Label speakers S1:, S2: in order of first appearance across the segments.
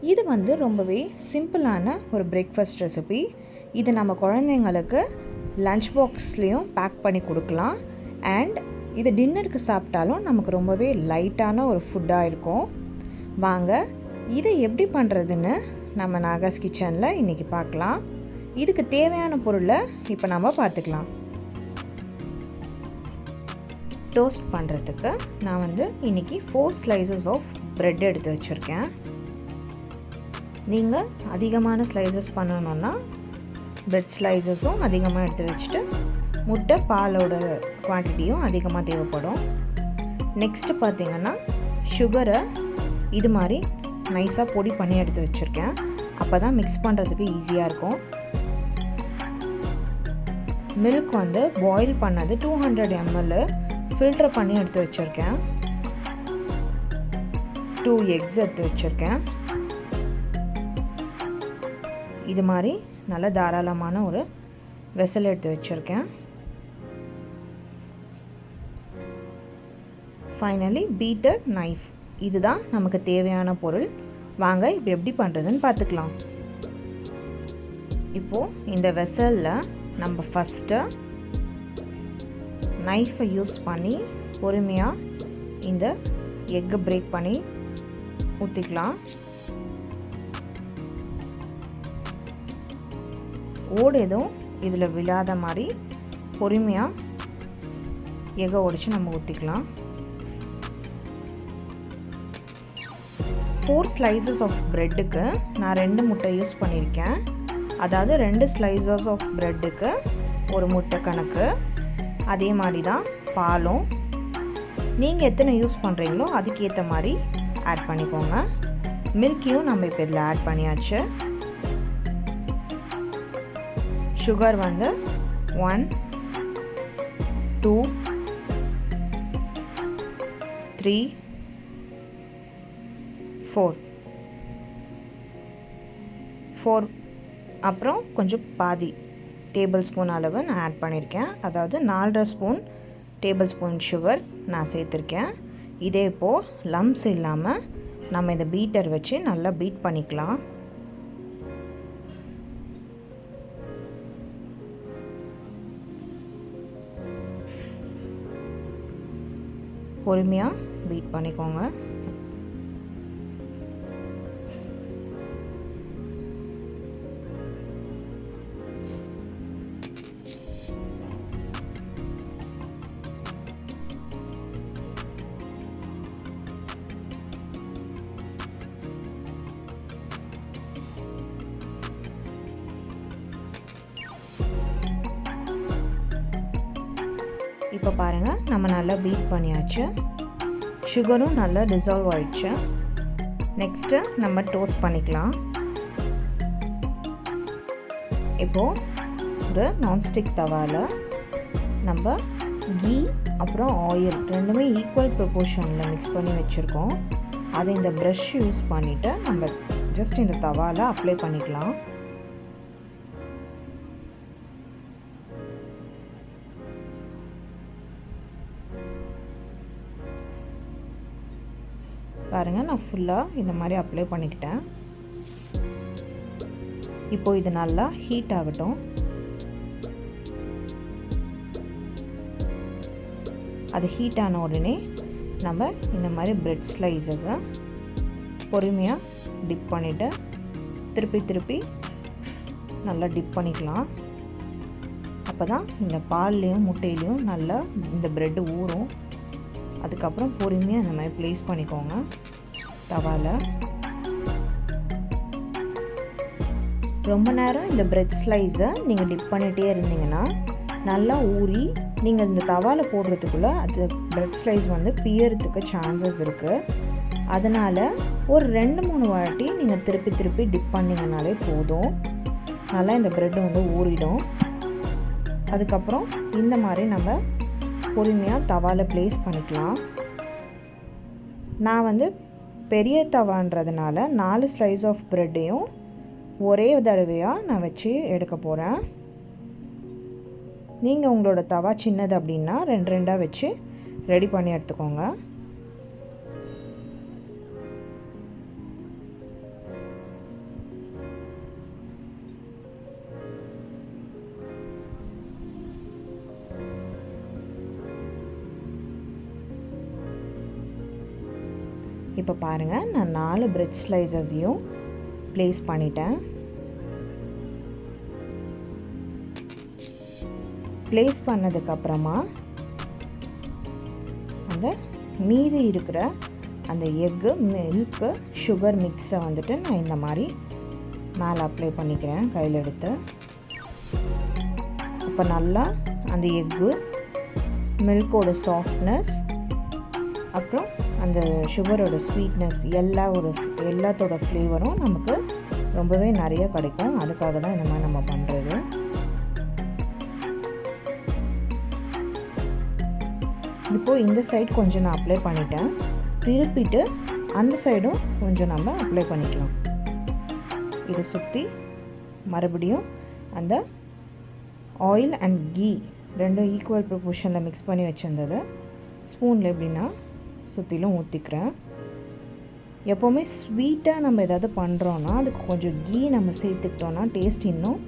S1: இது வந்து ரொம்பவே சிம்பிளான ஒரு பிரேக்ஃபாஸ்ட் ரெசிபி இது நம்ம குழந்தைங்களுக்கு லஞ்ச் பாக்ஸ்லேயும் பேக் பண்ணி கொடுக்கலாம். அண்ட் இது டின்னருக்கு சாப்பிட்டாலும் நமக்கு ரொம்பவே லைட்டான ஒரு ஃபுட்டாக இருக்கும். வாங்க இதை எப்படி பண்ணுறதுன்னு நம்ம நாகாஸ் கிச்சனில் இன்றைக்கி பார்க்கலாம். இதுக்கு தேவையான பொருளை இப்போ நம்ம பார்த்துக்கலாம். டோஸ்ட் பண்ணுறதுக்கு நான் வந்து இன்றைக்கி ஃபோர் ஸ்லைசஸ் ஆஃப் ப்ரெட் எடுத்து வச்சுருக்கேன். நீங்கள் அதிகமான ஸ்லைசஸ் பண்ணணுன்னா பிரெட் ஸ்லைசஸும் அதிகமாக எடுத்து வச்சுட்டு முட்டை பாலோட குவான்டிட்டியும் அதிகமாக தேவைப்படும். நெக்ஸ்ட்டு பார்த்தீங்கன்னா சுகரை இது மாதிரி நைஸாக பொடி பண்ணி எடுத்து வச்சுருக்கேன். அப்போ தான் மிக்ஸ் பண்ணுறதுக்கு ஈஸியாக இருக்கும். மில்க் வந்து பாயில் பண்ணது டூ ஹண்ட்ரட் எம்எல் ஃபில்டர் பண்ணி எடுத்து வச்சுருக்கேன். டூ எக்ஸ் எடுத்து வச்சுருக்கேன். இது மாதிரி நல்ல தாராளமான ஒரு வெசல் எடுத்து வச்சுருக்கேன். ஃபைனலி பீட்டர் நைஃப் இதுதான் நமக்கு தேவையான பொருள். வாங்க இப்போ எப்படி பண்ணுறதுன்னு பார்த்துக்கலாம். இப்போது இந்த வெசலில் நம்ம ஃபஸ்ட்டு நைஃபை யூஸ் பண்ணி பொறுமையாக இந்த எக்கை பிரேக் பண்ணி ஊற்றிக்கலாம் ஓடு எதுவும் இதில் விழாத மாதிரி பொறுமையாக எக உடச்சி நம்ம ஊற்றிக்கலாம் ஃபோர் ஸ்லைசஸ் ஆஃப் ப்ரெட்டுக்கு நான் ரெண்டு முட்டை யூஸ் பண்ணியிருக்கேன். அதாவது ரெண்டு ஸ்லைசஸ் ஆஃப் ப்ரெட்டுக்கு ஒரு முட்டை கணக்கு. அதே மாதிரி தான் பாலும். நீங்கள் எத்தனை யூஸ் பண்ணுறீங்களோ அதுக்கேற்ற மாதிரி ஆட் பண்ணிக்கோங்க. மில்கியும் நம்ம இப்போ இதில் ஆட் பண்ணியாச்சு. சுகர் வந்து one two three four four அப்புறம் கொஞ்சம் பாதி டேபிள் ஸ்பூன் அளவு நான் ஆட் பண்ணியிருக்கேன் அதாவது நாலரை ஸ்பூன் டேபிள் ஸ்பூன் சுகர் நான் சேர்த்துருக்கேன். இதே இப்போது லம்ஸ் இல்லாமல் நம்ம இதை பீட்டர் வச்சு நல்லா பீட் பண்ணிக்கலாம். பொறுமையாக பீட் பண்ணிக்கோங்க. இப்போ பாருங்கள் நம்ம நல்லா பீட் பண்ணியாச்சு. சுகரும் நல்லா டிசால்வ் ஆயிடுச்சு. நெக்ஸ்ட்டு நம்ம டோஸ்ட் பண்ணிக்கலாம். இப்போது ஒரு நான்ஸ்டிக் தவாவில் நம்ம கீ அப்புறம் ஆயில் ரெண்டுமே ஈக்குவல் ப்ரொபோர்ஷனில் மிக்ஸ் பண்ணி வச்சுருக்கோம். அதை இந்த ப்ரஷ் யூஸ் பண்ணிவிட்டு நம்ம ஜஸ்ட் இந்த தவாவில் அப்ளை பண்ணிக்கலாம். பாருங்கள் நான் ஃபுல்லாக இந்த மாதிரி அப்ளை பண்ணிக்கிட்டேன். இப்போ இது நல்லா ஹீட் ஆகட்டும். அது ஹீட் ஆன உடனே நம்ம இந்த மாதிரி பிரெட் ஸ்லைசஸை பொறுமையாக டிப் பண்ணிவிட்டு திருப்பி திருப்பி நல்லா டிப் பண்ணிக்கலாம். அப்போ தான் இந்த பால்லையும் முட்டையிலையும் நல்லா இந்த ப்ரெட்டு ஊறும். அதுக்கப்புறம் பொறுமையாக இந்த மாதிரி ப்ளேஸ் பண்ணிக்கோங்க. தவாவில் ரொம்ப நேரம் இந்த பிரெட் ஸ்லைஸை நீங்கள் டிப் பண்ணிகிட்டே இருந்தீங்கன்னா நல்லா ஊறி நீங்கள் இந்த தவாவில் போடுறதுக்குள்ளே அது பிரெட் ஸ்லைஸ் வந்து பியறதுக்கு சான்சஸ் இருக்குது அதனால் ஒரு ரெண்டு மூணு வாட்டி நீங்கள் திருப்பி திருப்பி டிப் பண்ணிங்கனாலே போதும். நல்லா இந்த ப்ரெட்டு வந்து ஊறிடும். அதுக்கப்புறம் இந்த மாதிரி நம்ம பொறுமையாக தவாவில் ப்ளேஸ் பண்ணிக்கலாம். நான் வந்து பெரிய தவான்றதுனால நாலு ஸ்லைஸ் ஆஃப் ப்ரெட்டையும் ஒரே தடவையாக நான் வச்சு எடுக்க போகிறேன் நீங்கள் உங்களோட தவா சின்னது அப்படின்னா ரெண்டு ரெண்டாக வச்சு ரெடி பண்ணி எடுத்துக்கோங்க. இப்போ பாருங்கள் நான் நாலு பிரெட் ஸ்லைசஸையும் ப்ளேஸ் பண்ணிட்டேன். ப்ளேஸ் பண்ணதுக்கப்புறமா அந்த மீதி இருக்கிற அந்த எக்கு மில்க்கு சுகர் மிக்ஸை வந்துட்டு நான் இந்த மாதிரி மேலே அப்ளை பண்ணிக்கிறேன் கையில் எடுத்து. அப்போ நல்லா அந்த எக்கு மில்கோட சாஃப்ட்னஸ் அப்புறம் அந்த சுகரோட ஸ்வீட்னஸ் எல்லா ஒரு எல்லாத்தோட ஃப்ளேவரும் நமக்கு ரொம்பவே நிறைய கிடைக்கும். அதுக்காக தான் இந்த மாதிரி நம்ம பண்ணுறது இப்போது இந்த சைடு கொஞ்சம் நான் அப்ளை பண்ணிட்டேன். திருப்பிட்டு அந்த சைடும் கொஞ்சம் நம்ம அப்ளை பண்ணிக்கலாம். இதை சுற்றி மறுபடியும் அந்த ஆயில் அண்ட் கீ ரெண்டும் ஈக்குவல் ப்ரொபோர்ஷனில் மிக்ஸ் பண்ணி வச்சுருந்தது. ஸ்பூனில் எப்படின்னா சுற்றிலும் ஊற்றிக்கிறேன் எப்போவுமே ஸ்வீட்டாக நம்ம ஏதாவது பண்ணுறோன்னா அதுக்கு கொஞ்சம் கீ நம்ம சேர்த்துக்கிட்டோன்னா டேஸ்ட் இன்னும்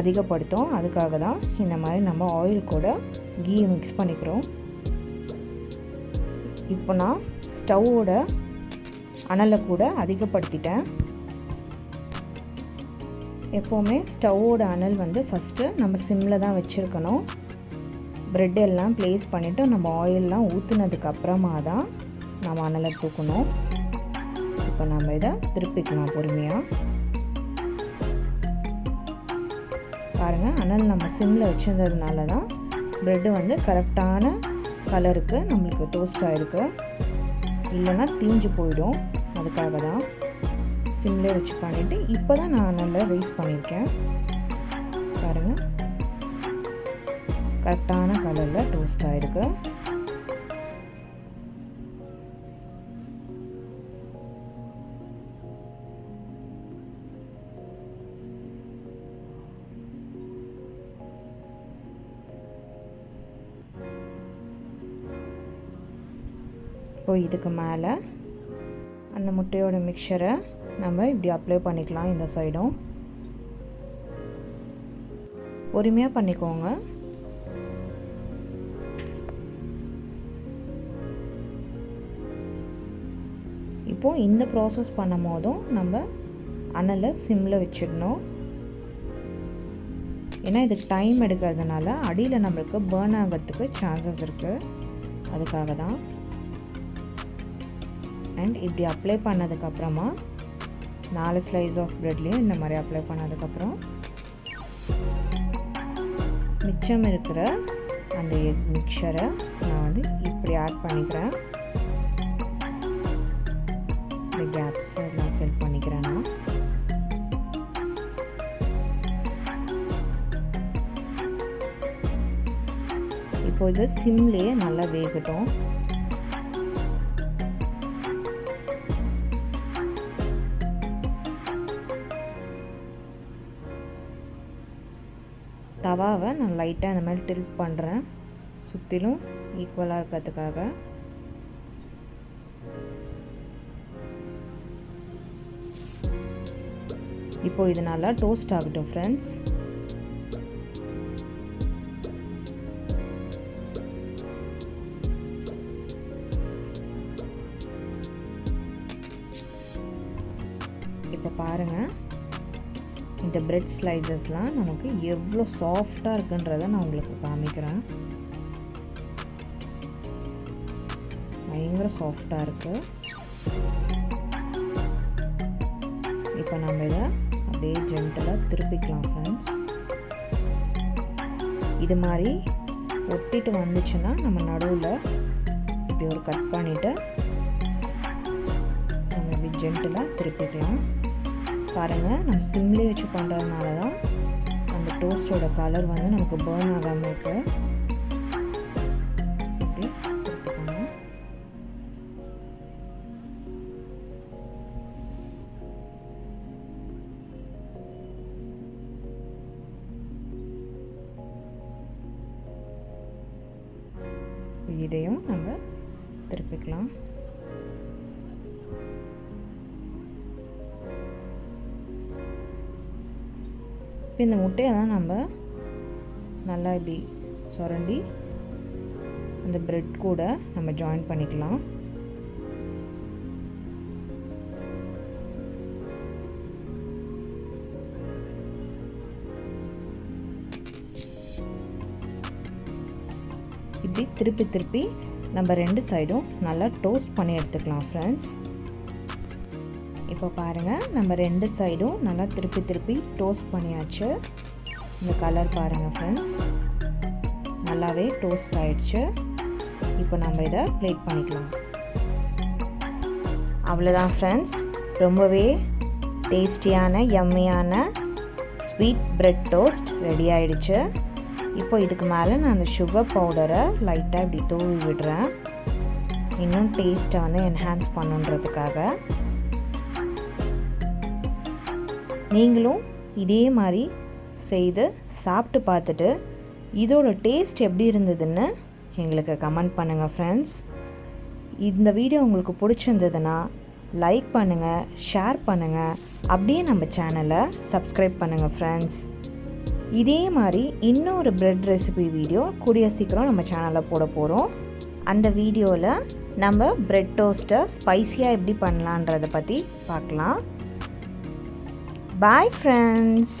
S1: அதிகப்படுத்தும். அதுக்காக தான் இந்த மாதிரி நம்ம ஆயில் கூட கீ மிக்ஸ் பண்ணிக்கிறோம். இப்போ நான் ஸ்டவ்வோட அனலை கூட அதிகப்படுத்திட்டேன். எப்போவுமே ஸ்டவ்வோட அனல் வந்து ஃபஸ்ட்டு நம்ம சிம்மில் தான் வச்சுருக்கணும். ப்ரெட் எல்லாம் ப்ளேஸ் பண்ணிவிட்டு நம்ம ஆயிலெலாம் ஊற்றுனதுக்கு அப்புறமா தான் நம்ம அனலை தூக்கணும். இப்போ நம்ம இதை திருப்பிக்கலாம் பொறுமையாக பாருங்கள் அனல் நம்ம சிம்மில் வச்சுருந்ததுனால தான் ப்ரெட்டு வந்து கரெக்டான கலருக்கு நம்மளுக்கு டோஸ்ட் ஆகிருக்கு இல்லைன்னா தீஞ்சு போயிடும். அதுக்காக தான் சிம்லேயே வச்சு பண்ணிவிட்டு இப்போ தான் நான் நல்லா ரைஸ் பண்ணியிருக்கேன். கரெக்டான கலரில் டோஸ்ட் ஆகிருக்கு இப்போ இதுக்கு மேலே அந்த முட்டையோட மிக்சரை நம்ம இப்படி அப்ளை பண்ணிக்கலாம் இந்த சைடும் பொறுமையாக பண்ணிக்கோங்க. இப்போது இந்த ப்ராசஸ் பண்ணும் போதும் நம்ம அனலை சிம்மில் வச்சிடணும். ஏன்னா இதுக்கு டைம் எடுக்கிறதுனால அடியில் நம்மளுக்கு பேர்ன் ஆகிறதுக்கு சான்சஸ் இருக்குது அதுக்காக தான். அண்ட் இப்படி அப்ளை பண்ணதுக்கப்புறமா நாலு ஸ்லைஸ் ஆஃப் ப்ரெட்லேயும் இந்த மாதிரி அப்ளை பண்ணதுக்கப்புறம் மிச்சம் இருக்கிற அந்த எக் மிக்சரை நான் வந்து இப்படி ஆட் பண்ணிக்கிறேன். இந்த கேப்ஸ் எல்லாம் ஃபில் பண்ணிக்கிறேன் நான் இப்போ இது சிம்லேயே நல்லா வேகட்டும். தவாவை நான் லைட்டாக இந்த மாதிரி டில்ட் பண்ணுறேன் சுற்றிலும் ஈக்குவலாக இருக்கிறதுக்காக. இப்போ இது நல்லா டோஸ்ட் ஆகட்டும் ஃப்ரெண்ட்ஸ் இப்போ பாருங்கள் இந்த பிரெட் ஸ்லைசஸ்லாம் நமக்கு எவ்வளோ சாஃப்டாக இருக்குன்றதை நான் உங்களுக்கு காமிக்கிறேன். பயங்கர சாஃப்டாக இருக்குது இப்போ நம்ம இதை அப்படியே ஜென்டலாக திருப்பிக்கலாம் ஃப்ரெண்ட்ஸ் இது மாதிரி ஒட்டிட்டு வந்துச்சுன்னா நம்ம நடுவில் இப்படி ஒரு கட் பண்ணிவிட்டு நம்ம இப்படி ஜென்டலாக திருப்பிக்கலாம். பாருங்கள் நம்ம சிம்லேயே வச்சு பண்ணுறதுனால தான் அந்த டோஸ்டோட கலர் வந்து நமக்கு பேர்ன் ஆகாமல் இருக்குது இதையும் நம்ம திருப்பிக்கலாம். இப்போ இந்த முட்டையை தான் நம்ம நல்லா இப்படி சுரண்டி அந்த ப்ரெட் கூட நம்ம ஜாயின் பண்ணிக்கலாம். இப்படி திருப்பி திருப்பி நம்ம ரெண்டு சைடும் நல்லா டோஸ்ட் பண்ணி எடுத்துக்கலாம் ஃப்ரெண்ட்ஸ் இப்போ பாருங்கள் நம்ம ரெண்டு சைடும் நல்லா திருப்பி திருப்பி டோஸ்ட் பண்ணியாச்சு. இந்த கலர் பாருங்கள் ஃப்ரெண்ட்ஸ் நல்லாவே டோஸ்ட் ஆயிடுச்சு. இப்போ நம்ம இதை ப்ளேட் பண்ணிக்கலாம். அவ்வளோதான் ஃப்ரெண்ட்ஸ் ரொம்பவே டேஸ்டியான எம்மையான ஸ்வீட் பிரெட் டோஸ்ட் ரெடி ஆயிடுச்சு. இப்போ இதுக்கு மேலே நான் அந்த சுகர் பவுடரை லைட்டாக இப்படி தூவி விடுறேன். இன்னும் டேஸ்ட்டை வந்து என்ஹான்ஸ் பண்ணுன்றதுக்காக. நீங்களும் இதே மாதிரி செய்து சாப்பிட்டு பார்த்துட்டு இதோட டேஸ்ட் எப்படி இருந்ததுன்னு எங்களுக்கு கமெண்ட் பண்ணுங்கள் ஃப்ரெண்ட்ஸ் இந்த வீடியோ உங்களுக்கு பிடிச்சிருந்ததுன்னா லைக் பண்ணுங்கள் ஷேர் பண்ணுங்கள் அப்படியே நம்ம சேனலை சப்ஸ்கிரைப் பண்ணுங்கள் ஃப்ரெண்ட்ஸ் இதே மாதிரி இன்னொரு ப்ரெட் ரெசிபி வீடியோ கூடிய சீக்கிரம் நம்ம சேனலில் போட போகிறோம் அந்த வீடியோவில் நம்ம ப்ரெட் டோஸ்ட்டை ஸ்பைஸியாக எப்படி பண்ணலான்றதை பற்றி பார்க்கலாம். Bye friends